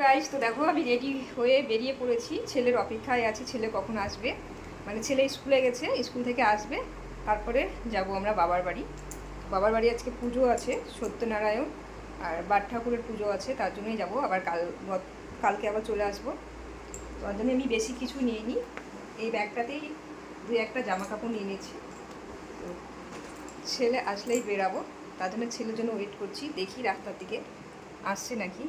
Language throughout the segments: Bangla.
গাইস তো দেখো, আমি রেডি হয়ে বেরিয়ে পড়েছি। ছেলের অপেক্ষায় আছি, ছেলে কখন আসবে? মানে ছেলে স্কুলে গেছে, স্কুল থেকে আসবে, তারপরে যাব আমরা বাবার বাড়ি। বাবার বাড়ি আজকে পুজো আছে, সত্যনারায়ণ, আর বাট ঠাকুরের পুজো আছে, তার জন্যই যাব। আবার কাল কালকে আবার চলে আসব। তার জন্য আমি বেশি কিছু নিয়ে নিই এই ব্যাগটাতেই দু একটা জামা কাপড় নিয়ে নিয়েছি। তো ছেলে আসলেই বেরাবো। তার জন্য ছেলের জন্য ওয়েট করছি। দেখি রাস্তার দিকে। আসছে নাকি?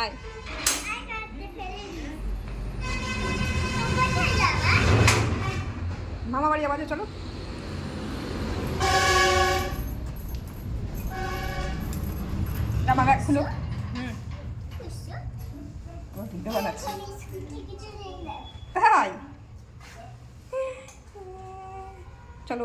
আয় মামা বাড়ি আবার চলো। জামা ব্যাগ খুলো। হুম। ভিডিও তাই চলো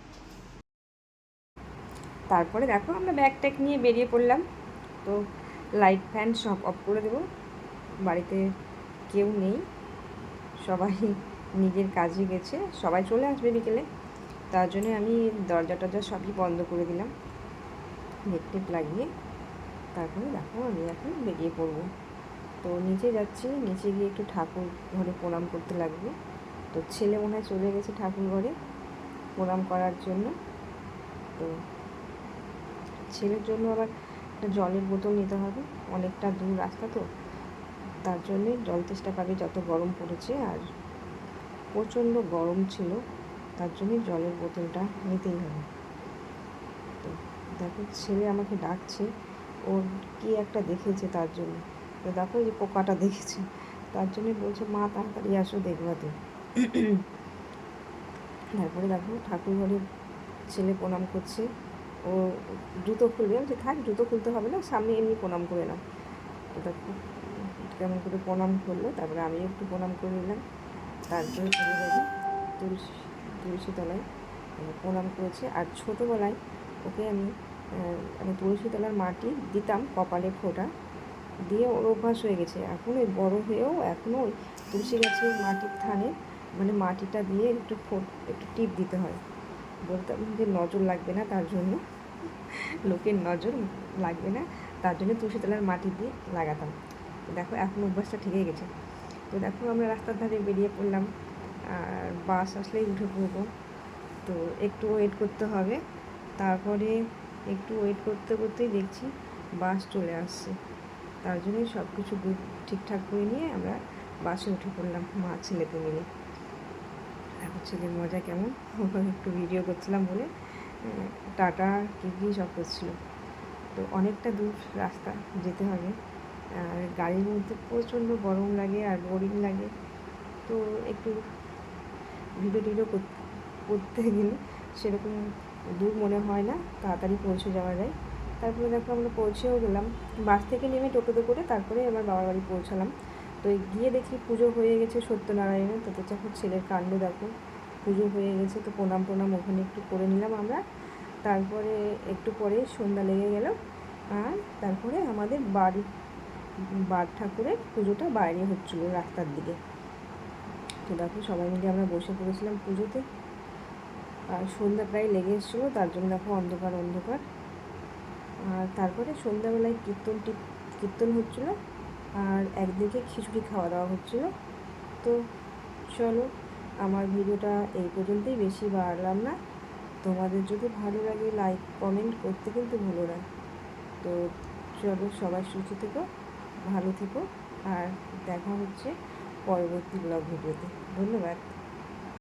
তারপরে দেখো আমরা ব্যাগ ট্যাগ নিয়ে বেরিয়ে পড়লাম। তো লাইট ফ্যান সব অফ করে দেবো। বাড়িতে কেউ নেই। সবাই নিজের কাজে গেছে। সবাই চলে আসবে বিকেলে। তার জন্য আমি দরজা টরজা সবই বন্ধ করে দিলাম। নেট টেপ লাগিয়ে তারপরে দেখো আমি এখন বেরিয়ে পড়ব। তো নিচে যাচ্ছি। নিচে গিয়ে একটু ঠাকুর ঘরে প্রণাম করতে লাগবে। তো ছেলে মনে হয় চলে গেছে ঠাকুর ঘরে। প্রণাম করার জন্য। তো ছেলের জন্য আবার একটা জলের বোতল নিতে হবে। অনেকটা দূর রাস্তা তো। তার জন্যে জল তেষ্টা পাবে যত গরম পড়েছে আর প্রচণ্ড গরম ছিল, তার জন্যে জলের বোতলটা নিতেই হবে। তো দেখো, ছেলে আমাকে ডাকছে ওর কি একটা দেখেছে তার জন্য। তো দেখো যে পোকাটা দেখেছে, তার জন্যে বলছে, মা, তাড়াতাড়ি আসো দেখবাতে তারপরে দেখো ঠাকুর ঘরে ছেলে প্রণাম করছে। ও জুতো খুলবে যে থাক, জুতো খুলতে হবে না, সামনে এমনি প্রণাম করে নাও। ওটা কেমন করে প্রণাম করল, তারপরে আমি একটু প্রণাম করে নিলাম। তারপরে চলে যাব তুলসী তুলসী তলায় প্রণাম করেছে। আর ছোটোবেলায় ওকে আমি আমি মানে তুলসী তলার মাটি দিতাম কপালে ফোঁটা, দিয়ে ওর অভ্যাস হয়ে গেছে। এখন ওই বড়ো হয়েও এখনও ওই তুলসী গাছের মাটির থানে মানে মাটিটা দিয়ে একটু ফোট, একটু টিপ দিতে হয়। বলতাম যে নজর লাগবে না তার জন্য। লোকের নজর লাগবে না, তার জন্য তুলসী তলার মাটি দিয়ে লাগাতাম। তো দেখো, এখন অভ্যাসটা ঠিকই গেছে। তো দেখো, আমরা রাস্তার ধারে বেরিয়ে পড়লাম। আর বাস আসলেই উঠে পড়ব। তো একটু ওয়েট করতে হবে। তারপরে একটু ওয়েট করতে করতেই দেখছি বাস চলে আসছে। তার জন্যই সব কিছু ঠিকঠাক করে নিয়ে আমরা বাসে উঠে পড়লাম, মা ছেলেতে মিলে এখন ছেলের মজা কেমন? একটু ভিডিও করছিলাম বলে টাটা, কী সব করছিল। তো অনেকটা দূর রাস্তা যেতে হবে। আর গাড়ির মধ্যে প্রচণ্ড গরম লাগে আর বোরিং লাগে। তো একটু ভিডিও টিডিও কর- করতে গেলে সেরকম দূর মনে হয় না, তাড়াতাড়ি পৌঁছে যাওয়া যায়। তারপরে দেখো আমরা পৌঁছেও গেলাম। বাস থেকে নেমে টোটোতে করে তারপরে আবার বাবার বাড়ি পৌঁছালাম। তো গিয়ে দেখি পুজো হয়ে গেছে সত্যনারায়ণের, তো দেখো ছেলের কাণ্ড দেখো। পুজো হয়ে গেছে, তো প্রণাম প্রণাম ওখানে একটু করে নিলাম আমরা। তারপরে একটু পরে সন্ধ্যা লেগে গেল, আর তারপরে আমাদের বাড়ি বার ঠাকুরের পুজোটা বাইরে হচ্ছিল রাস্তার দিকে। তো দেখো সবাই মিলে আমরা বসে পড়েছিলাম পুজোতে। আর সন্ধ্যা প্রায় লেগে এসেছিল, তার জন্য দেখো অন্ধকার অন্ধকার। আর তারপরে সন্ধ্যাবেলায় কীর্তন টি- কীর্তন হচ্ছিল। আর একদিকে খিচুড়ি খাওয়া দাওয়া হচ্ছিল। তো চলো, আমার ভিডিওটা এই পর্যন্তই। বেশি বাড়লাম না। তোমাদের যদি ভালো লাগে লাইক কমেন্ট করতে কিন্তু ভুলো না। তো চলো, সবাই সুস্থ থেকো, ভালো থেকো। আর দেখা হচ্ছে পরবর্তী ব্লগ ভিডিওতে। ধন্যবাদ।